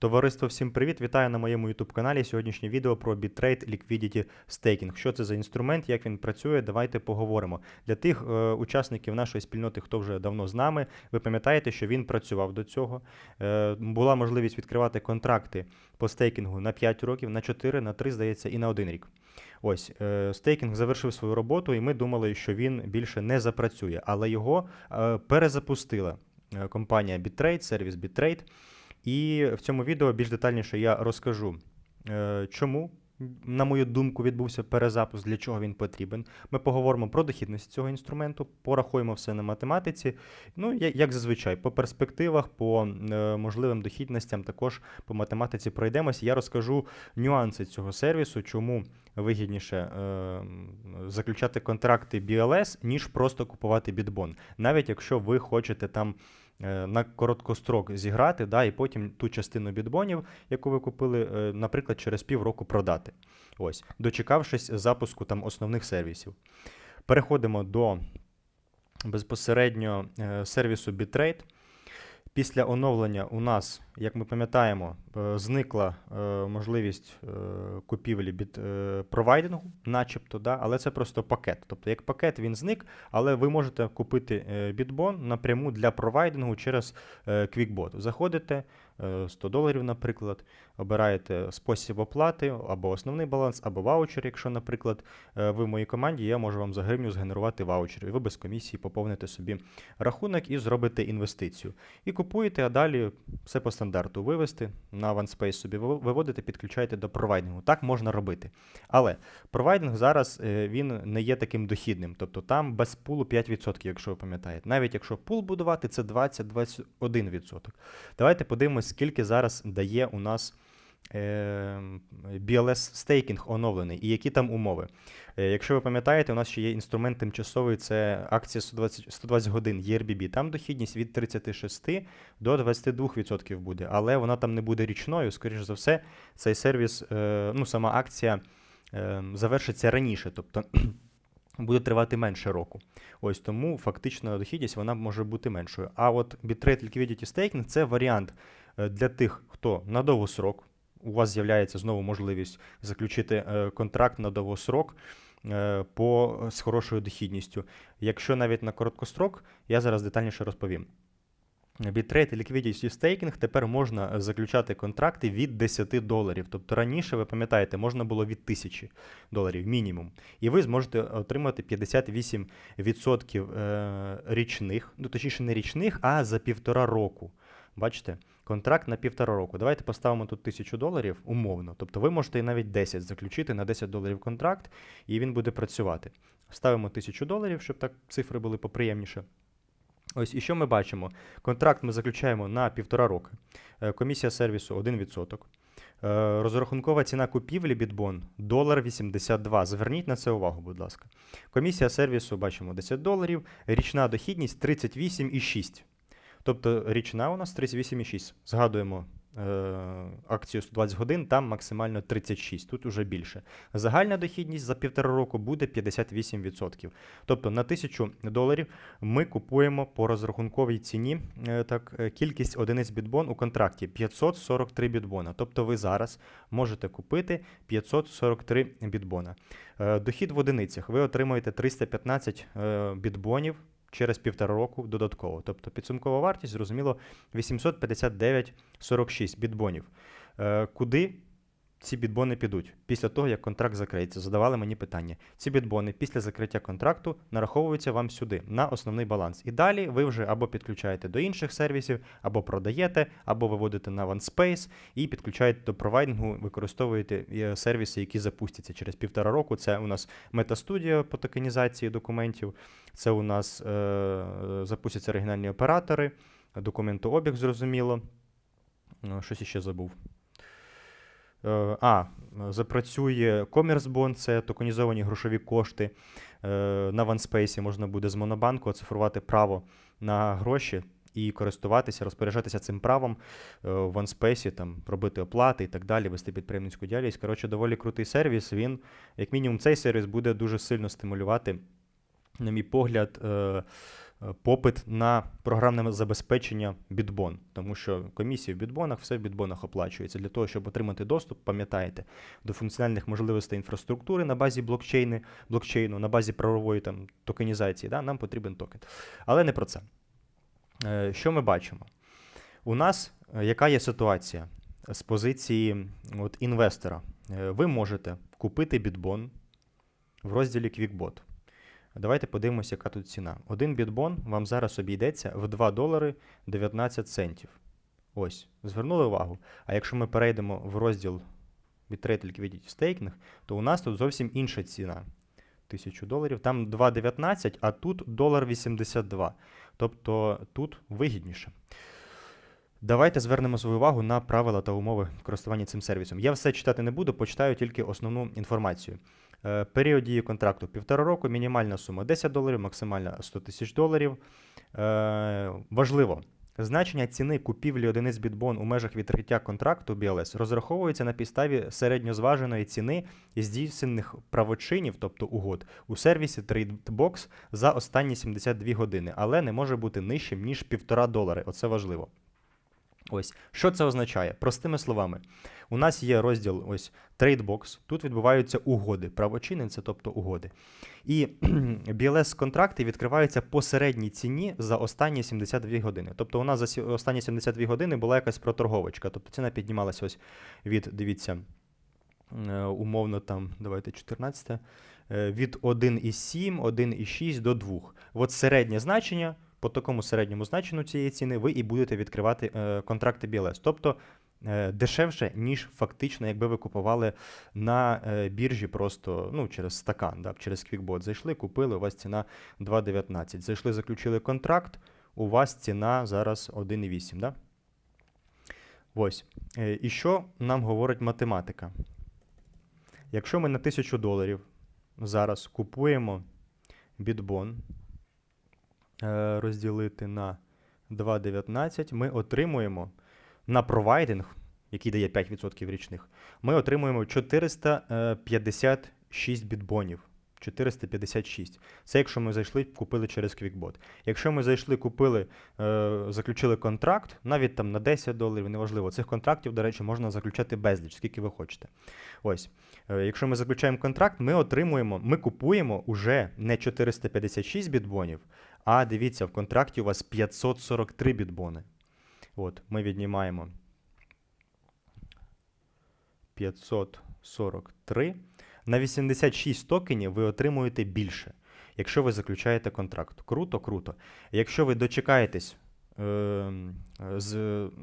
Товариство, всім привіт! Вітаю на моєму YouTube каналі. Сьогоднішнє відео про Bitrate Liquidity Staking. Що це за інструмент, як він працює, давайте поговоримо. Для тих е, учасників нашої спільноти, хто вже давно з нами, ви пам'ятаєте, що він працював до цього. Е, була можливість відкривати контракти по стейкінгу на 5 років, на 4, на 3, здається, і на 1 рік. Ось е, стейкінг завершив свою роботу, і ми думали, що він більше не запрацює, але його е, перезапустила е, компанія Bitrate, сервіс Bitrate. І в цьому відео більш детальніше я розкажу, е, чому, на мою думку, відбувся перезапуск, для чого він потрібен. Ми поговоримо про дохідність цього інструменту, порахуємо все на математиці. Ну, як зазвичай, по перспективах, по е, можливим дохідностям, також по математиці пройдемось. Я розкажу нюанси цього сервісу, чому вигідніше е, заключати контракти BLS, ніж просто купувати бітбон. Навіть якщо ви хочете там на короткострок зіграти, да, і потім ту частину бітбонів, яку ви купили, е, наприклад, через півроку продати. Ось, дочекавшись запуску там основних сервісів. Переходимо до безпосередньо е, сервісу Bitrate. Після оновлення у нас, як ми пам'ятаємо, е, зникла е, можливість е, купівлі від провайдингу, начебто, да, але це просто пакет. Тобто, як пакет він зник, але ви можете купити бітбон напряму для провайдингу через QuickBot. Заходите 100 доларів, наприклад, обираєте спосіб оплати або основний баланс, або ваучер. Якщо, наприклад, е, ви в моїй команді, я можу вам за гривню згенерувати ваучер, і ви без комісії поповните собі рахунок і зробите інвестицію. І купуєте, а далі все по стандарту вивести на OneSpace собі виводите, підключаєте до провайдингу. Так можна робити. Але провайдинг зараз е, він не є таким дохідним. Тобто там без пулу 5%, якщо ви пам'ятаєте. Навіть якщо пул будувати, це 20-21%. Давайте подивимось, скільки зараз дає у нас. е, BLS стейкінг оновлений і які там умови. Е, Якщо ви пам'ятаєте, у нас ще є інструмент тимчасовий, це акція 120, 120 годин ERBB. Там дохідність від 36 до 22% буде, але вона там не буде річною. Скоріше за все, цей сервіс, е, ну сама акція завершиться раніше, тобто буде тривати менше року. Ось тому фактично дохідність вона може бути меншою. А от Bitrate Liquidity Staking – це варіант для тих, хто на довгосрок. У вас з'являється знову можливість заключити е, контракт на довгосрок е, по з хорошою дохідністю. Якщо навіть на короткострок, я зараз детальніше розповім. Bitrate Liquidity Staking тепер можна е, заключати контракти від 10 доларів. Тобто раніше, ви пам'ятаєте, можна було від 1000 доларів мінімум. І ви зможете отримати 58% е, річних, ну точніше не річних, а за півтора року. Бачите? Контракт на півтора року. Давайте поставимо тут 1000 доларів умовно. Тобто ви можете навіть 10 заключити на 10 доларів контракт, і він буде працювати. Ставимо 1000 доларів, щоб так цифри були поприємніше. Ось і що ми бачимо? Контракт ми заключаємо на півтора роки. Е, Комісія сервісу 1%. Е, Розрахункова ціна купівлі бітбон долар 82. Зверніть на це увагу, будь ласка. Комісія сервісу бачимо 10 доларів. Річна дохідність 38,6. Тобто річна у нас 38,6. Згадуємо е, акцію 120 годин, там максимально 36, тут уже більше. Загальна дохідність за півтора року буде 58%. Тобто на 1000 доларів ми купуємо по розрахунковій ціні е, так, е, кількість одиниць бітбон у контракті 543 бітбона. Тобто ви зараз можете купити 543 бітбона. Е, Дохід в одиницях ви отримуєте 315 е, бітбонів через півтора року додатково. Тобто підсумкова вартість, зрозуміло, 859,46 бітбонів. Е, Куди ці бітбони підуть після того, як контракт закриється? Задавали мені питання. Ці бітбони після закриття контракту нараховуються вам сюди, на основний баланс. І далі ви вже або підключаєте до інших сервісів, або продаєте, або виводите на OneSpace і підключаєте до провайдингу, використовуєте е, сервіси, які запустяться через півтора року. Це у нас MetaStudio по токенізації документів, це у нас е, запустяться оригінальні оператори, документообіг, зрозуміло. Е, Щось іще забув. Е, А, запрацює CommerceBond, це токенізовані грошові кошти. Е, На OneSpace можна буде з Монобанку оцифрувати право на гроші і користуватися, розпоряджатися цим правом е, в OneSpace, там, робити оплати і так далі, вести підприємницьку діяльність. Коротше, доволі крутий сервіс. Він, як мінімум, цей сервіс буде дуже сильно стимулювати на мій погляд, попит на програмне забезпечення бітбон, тому що комісії в бітбонах, все в бітбонах оплачується. Для того, щоб отримати доступ, пам'ятаєте, до функціональних можливостей інфраструктури на базі блокчейни, блокчейну, на базі правової там, токенізації, да, нам потрібен токен. Але не про це. Е, Що ми бачимо? У нас е, яка є ситуація з позиції от, інвестора? Е, Ви можете купити бітбон в розділі QuickBot. Давайте подивимося, яка тут ціна. Один бітбон вам зараз обійдеться в 2 долари 19 центів. Ось, звернули увагу. А якщо ми перейдемо в розділ Bitrate Liquidity Staking, то у нас тут зовсім інша ціна. 1000 доларів. Там 2,19, а тут долар 82. Тобто тут вигідніше. Давайте звернемо свою увагу на правила та умови користування цим сервісом. Я все читати не буду, почитаю тільки основну інформацію. Е, Період дії контракту півтора року, мінімальна сума 10 доларів, максимальна 100 тисяч доларів. Е, Важливо. Значення ціни купівлі одиниць бітбон у межах відкриття контракту BLS розраховується на підставі середньозваженої ціни здійснених правочинів, тобто угод, у сервісі TradeBox за останні 72 години, але не може бути нижчим, ніж 1,5 долари. Оце важливо. Ось, що це означає? Простими словами, у нас є розділ ось TradeBox, тут відбуваються угоди, правочини, це тобто угоди. І BLS контракти відкриваються по середній ціні за останні 72 години. Тобто у нас за останні 72 години була якась проторговочка, тобто ціна піднімалася ось від, дивіться, е, умовно там, давайте 14, е, від 1,7, 1,6 до 2. От середнє значення, по такому середньому значенню цієї ціни ви і будете відкривати е, контракти BLS. Тобто дешевше, ніж фактично, якби ви купували на е, біржі просто ну, через стакан, да, через QuickBot. Зайшли, купили, у вас ціна 2,19. Зайшли, заключили контракт, у вас ціна зараз 1,8. Да? Ось. Е, І що нам говорить математика? Якщо ми на 1000 доларів зараз купуємо бітбон, е, розділити на 2,19, ми отримуємо на провайдинг, який дає 5% річних, ми отримуємо 456 бітбонів. 456. Це якщо ми зайшли, купили через QuickBot. Якщо ми зайшли, купили, е, заключили контракт, навіть там на 10 доларів, неважливо. Цих контрактів, до речі, можна заключати безліч, скільки ви хочете. Ось. Е, якщо ми заключаємо контракт, ми отримуємо, ми купуємо уже не 456 бітбонів, а дивіться, в контракті у вас 543 бітбони. От, ми віднімаємо 543. На 86 токенів ви отримуєте більше, якщо ви заключаєте контракт. Круто, круто. Якщо ви дочекаєтесь, з,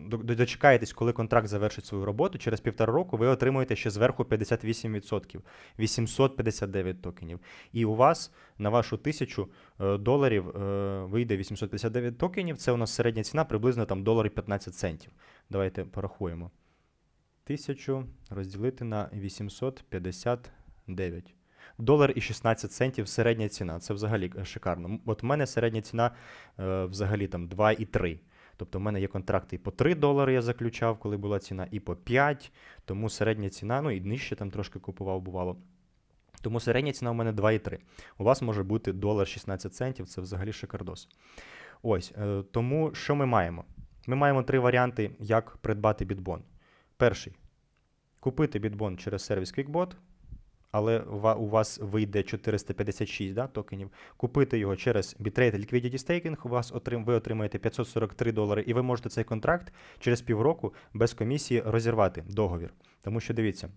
до- до- дочекаєтесь, коли контракт завершить свою роботу, через півтора року ви отримуєте ще зверху 58%, 859 токенів. І у вас на вашу тисячу е, доларів е, вийде 859 токенів. Це у нас середня ціна приблизно там долар 15 центів. Давайте порахуємо. Тисячу розділити на 859. Долар і 16 центів середня ціна. Це взагалі е, шикарно. От в мене середня ціна е, взагалі там 2,3. Тобто в мене є контракти і по 3 долари я заключав, коли була ціна, і по 5. Тому середня ціна, ну і нижче там трошки купував, бувало. Тому середня ціна у мене 2,3. У вас може бути долар 16 центів, це взагалі шикардос. Ось, е, тому що ми маємо? Ми маємо три варіанти, як придбати бітбон. Перший купити бітбон через сервіс QuickBot, але у вас вийде 456 да, токенів. Купити його через Bitrate Liquidity Staking, у вас отрим, ви отримаєте 543 долари, і ви можете цей контракт через півроку без комісії розірвати договір. Тому що дивіться.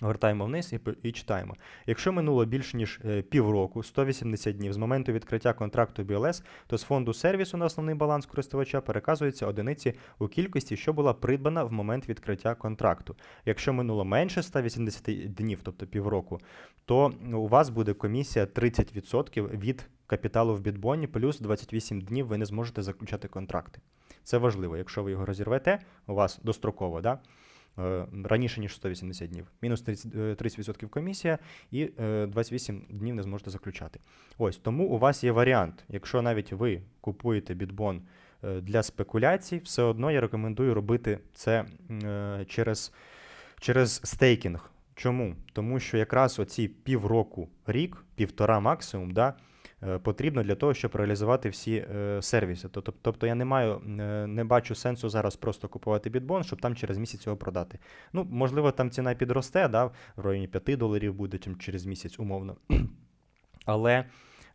Гортаємо вниз і, і читаємо. Якщо минуло більше ніж е, півроку, 180 днів з моменту відкриття контракту BLS, то з фонду сервісу на основний баланс користувача переказується одиниці у кількості, що була придбана в момент відкриття контракту. Якщо минуло менше 180 днів, тобто півроку, то у вас буде комісія 30% від капіталу в бітбоні, плюс 28 днів ви не зможете заключати контракти. Це важливо. Якщо ви його розірвете, у вас достроково, да? Раніше, ніж 180 днів. Мінус 30, е, 30% комісія і е, 28 днів не зможете заключати. Ось тому у вас є варіант. Якщо навіть ви купуєте бітбон е, для спекуляцій, все одно я рекомендую робити це е, через, через стейкінг. Чому? Тому що якраз оці півроку, рік, півтора максимум, да, потрібно для того, щоб реалізувати всі е, сервіси. Тобто, я не маю, е, не бачу сенсу зараз просто купувати бітбон, щоб там через місяць його продати. Ну, можливо, там ціна підросте, да, в районі 5 доларів буде чим через місяць, умовно. Але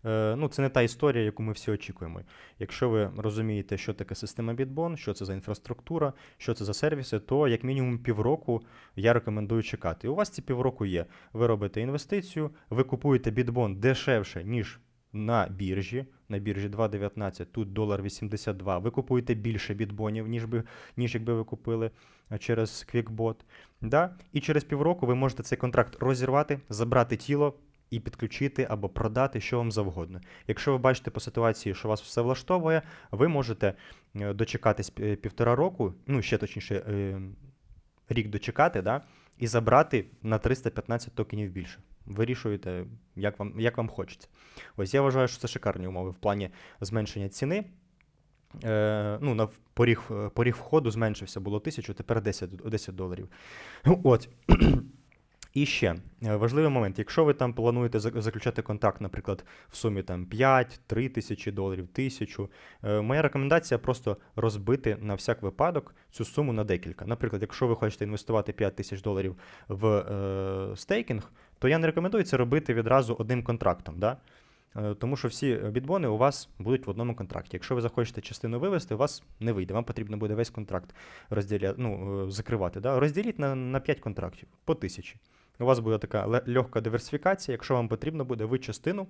е, ну, це не та історія, яку ми всі очікуємо. Якщо ви розумієте, що таке система Bitbon, що це за інфраструктура, що це за сервіси, то як мінімум півроку я рекомендую чекати. І у вас ці півроку є. Ви робите інвестицію, ви купуєте Bitbon дешевше, ніж на біржі. На біржі 2,19, тут долар 82. Ви купуєте більше бітбонів, ніж, би, ніж якби ви купили е, через QuickBot. Да? І через півроку ви можете цей контракт розірвати, забрати тіло і підключити або продати що вам завгодно. Якщо ви бачите по ситуації, що вас все влаштовує, ви можете е, дочекатись півтора року, ну ще точніше, е, рік дочекати, да, і забрати на 315 токенів більше. Вирішуєте, як вам, як вам хочеться. Ось я вважаю, що це шикарні умови в плані зменшення ціни. Е, ну, на поріг, е, поріг входу зменшився, було 1000, тепер 10, 10 доларів. От. І ще е, важливий момент, якщо ви там плануєте заключати контракт, наприклад, в сумі там 5, 3 тисячі доларів, 1000, е, моя рекомендація просто розбити на всяк випадок цю суму на декілька. Наприклад, якщо ви хочете інвестувати 5 тисяч доларів в е, стейкінг, то я не рекомендую це робити відразу одним контрактом. Да? Е, Тому що всі бітбони у вас будуть в одному контракті. Якщо ви захочете частину вивести, у вас не вийде. Вам потрібно буде весь контракт розділя... ну, е, закривати. Да? Розділіть на, на 5 контрактів по тисячі. У вас буде така ле- легка диверсифікація. Якщо вам потрібно буде, ви частину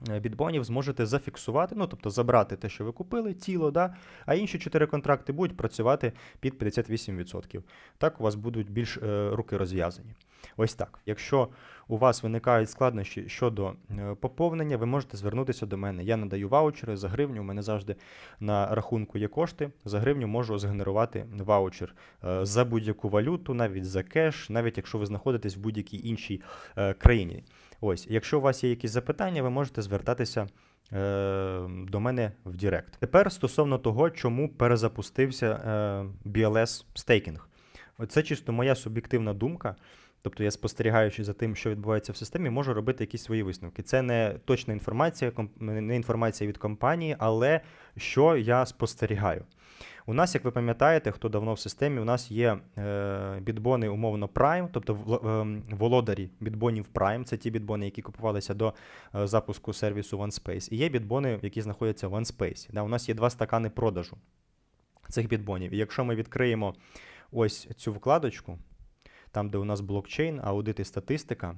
бітбонів зможете зафіксувати, ну тобто забрати те, що ви купили, тіло, да? а інші 4 контракти будуть працювати під 58%. Так у вас будуть більш е, руки розв'язані. Ось так. Якщо у вас виникають складнощі щодо е, поповнення, ви можете звернутися до мене. Я надаю ваучери за гривню. У мене завжди на рахунку є кошти. За гривню можу згенерувати ваучер е, за будь-яку валюту, навіть за кеш, навіть якщо ви знаходитесь в будь-якій іншій е, країні. Ось, якщо у вас є якісь запитання, ви можете звертатися. е, До мене в Директ. Тепер стосовно того, чому перезапустився е, BLS стейкінг. Це чисто моя суб'єктивна думка. Тобто я спостерігаючи за тим, що відбувається в системі, можу робити якісь свої висновки. Це не точна інформація, не інформація від компанії, але що я спостерігаю. У нас, як ви пам'ятаєте, хто давно в системі, у нас є е, бітбони умовно Prime, тобто ем, володарі бітбонів Prime, це ті бітбони, які купувалися до е, запуску сервісу OneSpace. І є бітбони, які знаходяться в OneSpace. Да, у нас є два стакани продажу цих бітбонів. І якщо ми відкриємо ось цю вкладочку, там, де у нас блокчейн, аудит і статистика,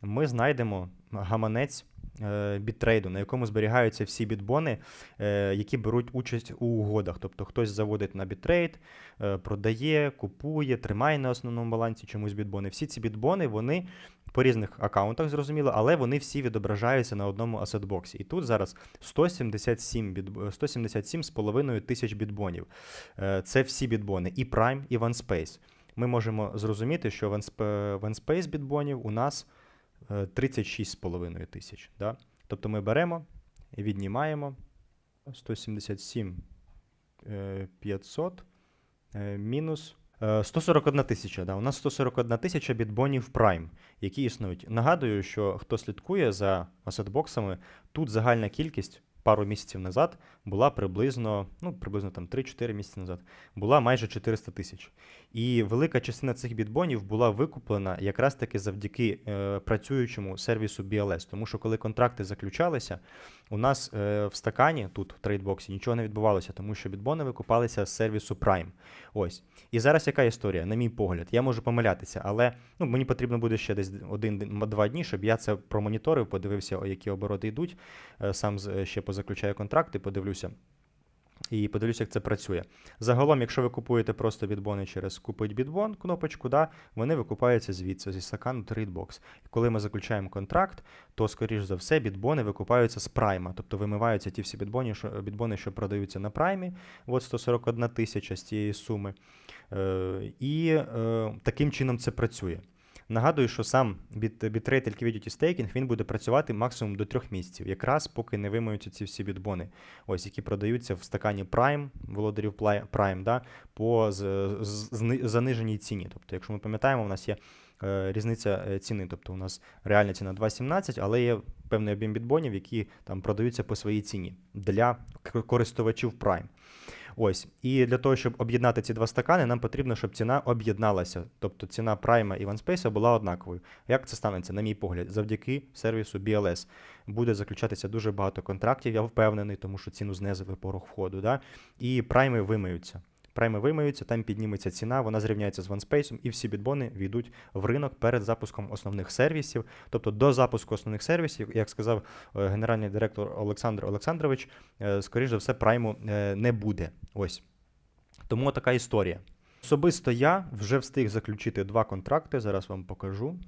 ми знайдемо гаманець е, біттрейду, на якому зберігаються всі бітбони, е, які беруть участь у угодах. Тобто хтось заводить на бітрейд, е, продає, купує, тримає на основному балансі чомусь бітбони. Всі ці бітбони, вони по різних аккаунтах, зрозуміло, але вони всі відображаються на одному асетбоксі. І тут зараз 177, біт, 177 з половиною тисяч бітбонів. Е, Це всі бітбони, і Prime, і OneSpace. Ми можемо зрозуміти, що в OneSpace бітбонів у нас е, 36,5 тисяч. Да? Тобто ми беремо і віднімаємо 177 е, 500 е, мінус е, 141 тисяча. Да? У нас 141 тисяча бітбонів Prime, які існують. Нагадую, що хто слідкує за асетбоксами, тут загальна кількість пару місяців назад була приблизно, ну, приблизно там 3-4 місяці назад, була майже 400 тисяч. І велика частина цих бітбонів була викуплена якраз таки завдяки е, працюючому сервісу BLS. Тому що коли контракти заключалися, у нас е, в стакані, тут в трейдбоксі, нічого не відбувалося, тому що бітбони викупалися з сервісу Prime. Ось. І зараз яка історія, на мій погляд, я можу помилятися, але ну, мені потрібно буде ще десь один-два дні, щоб я це промоніторив, подивився, які обороти йдуть. Е, Сам ще позаключаю контракти, подивлюся. І подивлюся, як це працює. Загалом, якщо ви купуєте просто бітбони через купить бітбон, кнопочку, да, вони викупаються звідси, зі стакану Tradebox. І коли ми заключаємо контракт, то, скоріш за все, бітбони викупаються з прайма. Тобто вимиваються ті всі бітбони, що, бітбони, що продаються на праймі, от 141 тисяча з цієї суми. Е, і е, таким чином це працює. Нагадую, що сам біт, бітрейт Liquidity Staking він буде працювати максимум до трьох місяців, якраз поки не вимиються ці всі бітбони, ось які продаються в стакані Prime, володарів Prime, да, по заниженій ціні. Тобто, якщо ми пам'ятаємо, у нас є е, різниця е, ціни. Тобто у нас реальна ціна 2,17, але є певний об'єм бітбонів, які там продаються по своїй ціні для користувачів Prime. Ось, і для того, щоб об'єднати ці два стакани, нам потрібно, щоб ціна об'єдналася. Тобто ціна Prime і OneSpace була однаковою. Як це станеться, на мій погляд, завдяки сервісу BLS. Буде заключатися дуже багато контрактів, я впевнений, тому що ціну знизили порог входу. Да? І прайми вимиються. Прайми вимиються, там підніметься ціна, вона зрівняється з OneSpace, і всі бітбони війдуть в ринок перед запуском основних сервісів. Тобто до запуску основних сервісів, як сказав е, генеральний директор Олександр Олександрович, е, скоріш за все, прайму е, не буде. Ось. Тому така історія. Особисто я вже встиг заключити два контракти, зараз вам покажу.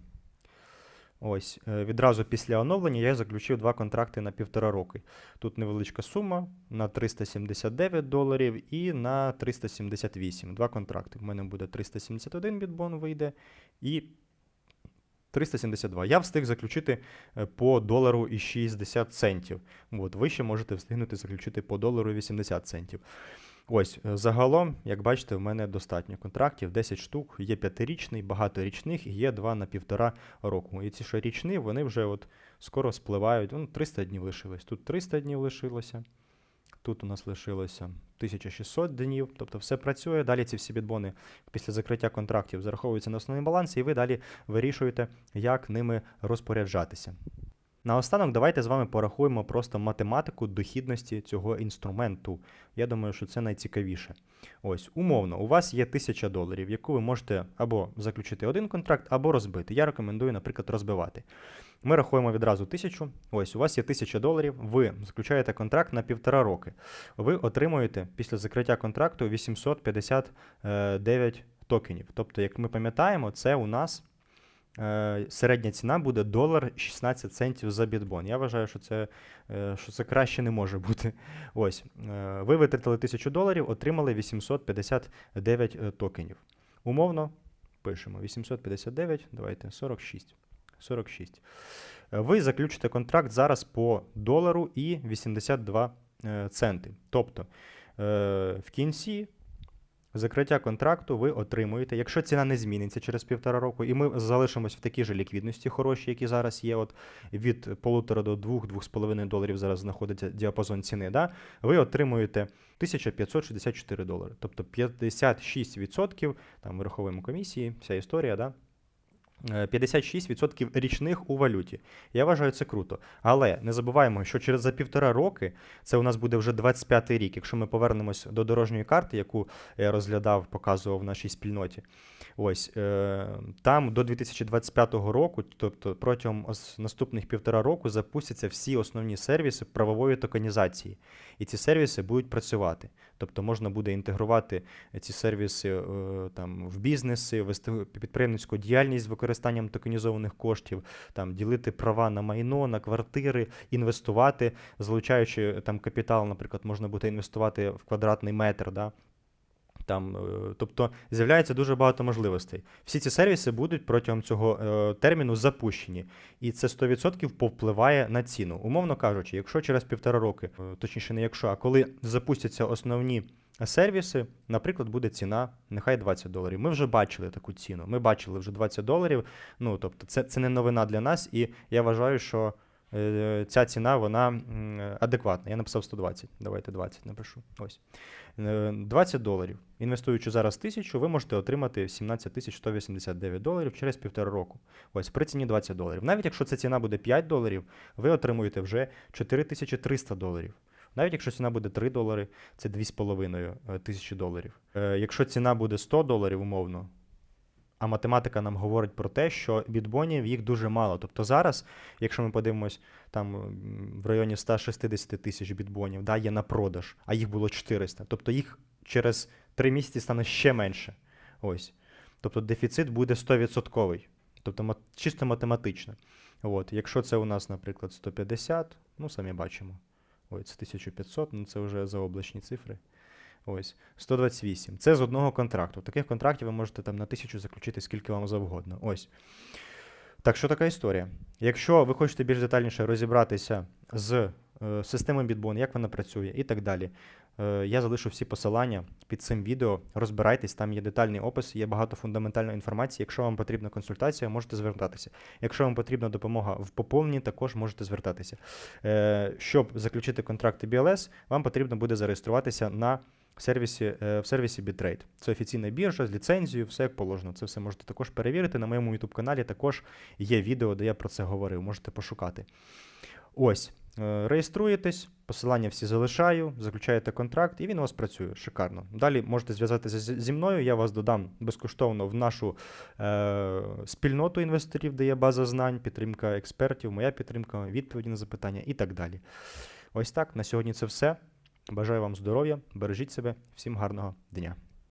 Ось, е, відразу після оновлення я заключив два контракти на півтора роки. Тут невеличка сума на 379 доларів і на 378. Два контракти. В мене буде 371 бітбон вийде і 372. Я встиг заключити е, по долару і 60 центів. От, ви ще можете встигнути заключити по долару і 80 центів. Ось, е, загалом, як бачите, в мене достатньо контрактів, 10 штук, є п'ятирічний, багаторічних і є два на півтора року. І ці що річні, вони вже от скоро спливають. Ну, 300 днів лишилось. Тут 300 днів лишилося. Тут у нас лишилося 1600 днів, тобто все працює. Далі ці всі бітбони після закриття контрактів зараховуються на основний баланс, і ви далі вирішуєте, як ними розпоряджатися. Наостанок, давайте з вами порахуємо просто математику дохідності цього інструменту. Я думаю, що це найцікавіше. Ось, умовно, у вас є 1000 доларів, яку ви можете або заключити один контракт, або розбити. Я рекомендую, наприклад, розбивати. Ми рахуємо відразу 1000. Ось, у вас є 1000 доларів, ви заключаєте контракт на півтора роки. Ви отримуєте після закриття контракту 859 токенів. Тобто, як ми пам'ятаємо, це у нас е, середня ціна буде долар 16 центів за бітбон. Я вважаю, що це, е, що це краще не може бути. Ось, е, ви витратили 1000 доларів, отримали 859 е, токенів. Умовно пишемо 859, давайте 46. 46. Е, Ви заключите контракт зараз по долару і 82 е, центи. Тобто е, в кінці закриття контракту ви отримуєте, якщо ціна не зміниться через півтора року, і ми залишимось в такій же ліквідності хороші, які зараз є, от від полутора до 2-2,5 доларів зараз знаходиться діапазон ціни, да? ви отримуєте 1564 долари. Тобто 56%, там враховуємо комісії, вся історія, да? Е, 56% річних у валюті. Я вважаю це круто. Але не забуваємо, що через за півтора роки це у нас буде вже 25-й рік. Якщо ми повернемось до дорожньої карти, яку я розглядав, показував в нашій спільноті. Ось е, там до 2025 року, тобто протягом наступних півтора року, запустяться всі основні сервіси правової токенізації. І ці сервіси будуть працювати. Тобто можна буде інтегрувати ці сервіси е, там, в бізнеси, вести підприємницьку діяльність з використанням токенізованих коштів, там, ділити права на майно, на квартири, інвестувати, залучаючи там капітал, наприклад, можна буде інвестувати в квадратний метр. Да? Там, е, тобто з'являється дуже багато можливостей. Всі ці сервіси будуть протягом цього е, терміну запущені, і це 100% повпливає на ціну. Умовно кажучи, якщо через півтора роки, е, точніше, не якщо, а коли запустяться основні сервіси, наприклад, буде ціна нехай 20 доларів. Ми вже бачили таку ціну. Ми бачили вже 20 доларів. Ну тобто, це, це не новина для нас, і я вважаю, що ця ціна вона адекватна. Я написав 120. Давайте 20 напишу. Ось. Е, 20 доларів. Інвестуючи зараз 1000, ви можете отримати 17 189 доларів через півтора року. Ось при ціні 20 доларів. Навіть якщо ця ціна буде 5 доларів, ви отримуєте вже 4300 доларів. Навіть якщо ціна буде 3 долари, це 2,5 тисячі доларів. Е, Якщо ціна буде 100 доларів умовно, а математика нам говорить про те, що бітбонів їх дуже мало. Тобто зараз, якщо ми подивимось там в районі 160 тисяч бітбонів, да, є на продаж, а їх було 400. Тобто їх через 3 місяці стане ще менше. Ось. Тобто дефіцит буде 100%. Тобто чисто математично. От. Якщо це у нас, наприклад, 150, ну самі бачимо. Ой, це 1500, ну це вже заоблачні цифри. Ось, 128. Це з одного контракту. Таких контрактів ви можете там на тисячу заключити скільки вам завгодно. Ось. Так що така історія. Якщо ви хочете більш детальніше розібратися з е, системою Bitbon, як вона працює і так далі, Е, Я залишу всі посилання під цим відео. Розбирайтесь, там є детальний опис, є багато фундаментальної інформації. Якщо вам потрібна консультація, можете звертатися. Якщо вам потрібна допомога в поповненні, також можете звертатися. Е, Щоб заключити контракти BLS, вам потрібно буде зареєструватися на сервісі, е, в сервісі Bitrate. Це офіційна біржа з ліцензією, все як положено. Це все можете також перевірити. На моєму YouTube каналі також є відео, де я про це говорив. Можете пошукати. Ось, е, реєструєтесь, посилання всі залишаю, заключаєте контракт, і він у вас працює шикарно. Далі можете зв'язатися зі мною, я вас додам безкоштовно в нашу е, спільноту інвесторів, де є база знань, підтримка експертів, моя підтримка, відповіді на запитання і так далі. Ось так. На сьогодні це все. Бажаю вам здоров'я, бережіть себе, всім гарного дня.